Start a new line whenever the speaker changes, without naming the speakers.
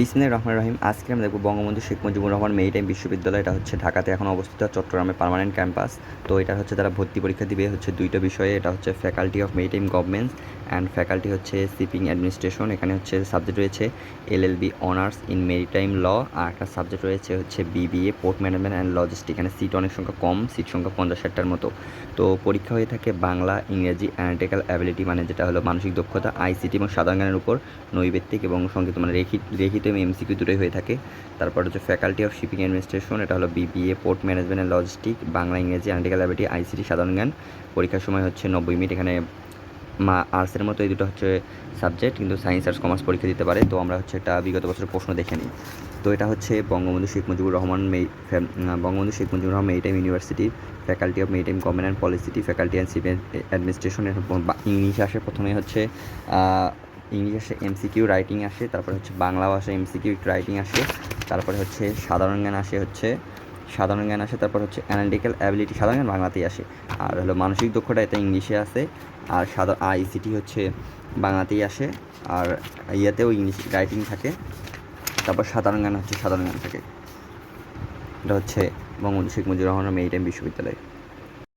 বিসমিল্লা রহমান রহিম আজকে আমরা দেখবো বঙ্গবন্ধু শেখ মুজিবুর রহমান মেরিটাইম বিশ্ববিদ্যালয় এটা হচ্ছে ঢাকাতে এখন অবস্থিত চট্টগ্রামে পার্মানেন্ট ক্যাম্পাস তো এটা হচ্ছে তারা ভর্তি পরীক্ষা দিবে হচ্ছে দুইটা বিষয়ে এটা হচ্ছে faculty of maritime governments and faculty হচ্ছে শিপিং অ্যাডমিনিস্ট্রেশন এখানে হচ্ছে সাবজেক্ট রয়েছে LLB honours in maritime law আর একটা সাবজেক্ট রয়েছে হচ্ছে BBA port management and logistic এখানে সিট অনেক সংখ্যা কম সিট সংখ্যা পঞ্চাশ ষাটটার মতো তো পরীক্ষা হয়ে থাকে বাংলা ইংরেজি অ্যানালিটিক্যাল অ্যাবিলিটি মানে যেটা হলো মানসিক দক্ষতা আইসিটি এবং সাধারণ জ্ঞানের উপর নৈবেত্তিক এবং সংগীত মানে রেখিত রেখিত এবং এমসিকিউ দুটোই হয়ে থাকে তারপর হচ্ছে ফ্যাকাল্টি অফ শিপিং অ্যাডমিনিস্ট্রেশন এটা হলো BBA port management and logistic Bangla ইংরেজি অ্যানালিটিক্যাল অ্যাবিলিটি আইসিটি সাধারণ জ্ঞান পরীক্ষার সময় হচ্ছে নব্বই মিনিট এখানে মা আর্টসের মতো এই দুটো হচ্ছে সাবজেক্ট কিন্তু সায়েন্স আর্টস কমার্স পরীক্ষা দিতে পারে তো আমরা হচ্ছে একটা বিগত বছরের প্রশ্ন দেখে নিই তো এটা হচ্ছে বঙ্গবন্ধু শেখ মুজিবুর রহমান মেই Bangabandhu Sheikh Mujibur Rahman maritime university faculty of maritime government and পলিসিটি ফ্যাকাল্টি অ্যান্ড সিভিল অ্যাডমিনিস্ট্রেশন ইংলিশে আসে প্রথমে হচ্ছে ইংলিশ আসে এমসিকিউ রাইটিং আসে তারপরে হচ্ছে বাংলা ভাষা এমসিকিউ রাইটিং আসে তারপরে হচ্ছে সাধারণ জ্ঞান আসে হচ্ছে সাধারণ জ্ঞান আসে তারপর হচ্ছে অ্যানালিটিক্যাল অ্যাবিলিটি সাধারণ জ্ঞান বাংলাতেই আসে আর হলো মানসিক দক্ষতা এটা ইংলিশে আসে আর সাধারণ আইসিটি হচ্ছে বাংলাতেই আসে আর ইয়েতেও ইংলিশ রাইটিং থাকে তারপর সাধারণ জ্ঞান হচ্ছে সাধারণ জ্ঞান থাকে এটা হচ্ছে বঙ্গবন্ধু শেখ মুজিবুর রহমান মেরিটাইম বিশ্ববিদ্যালয়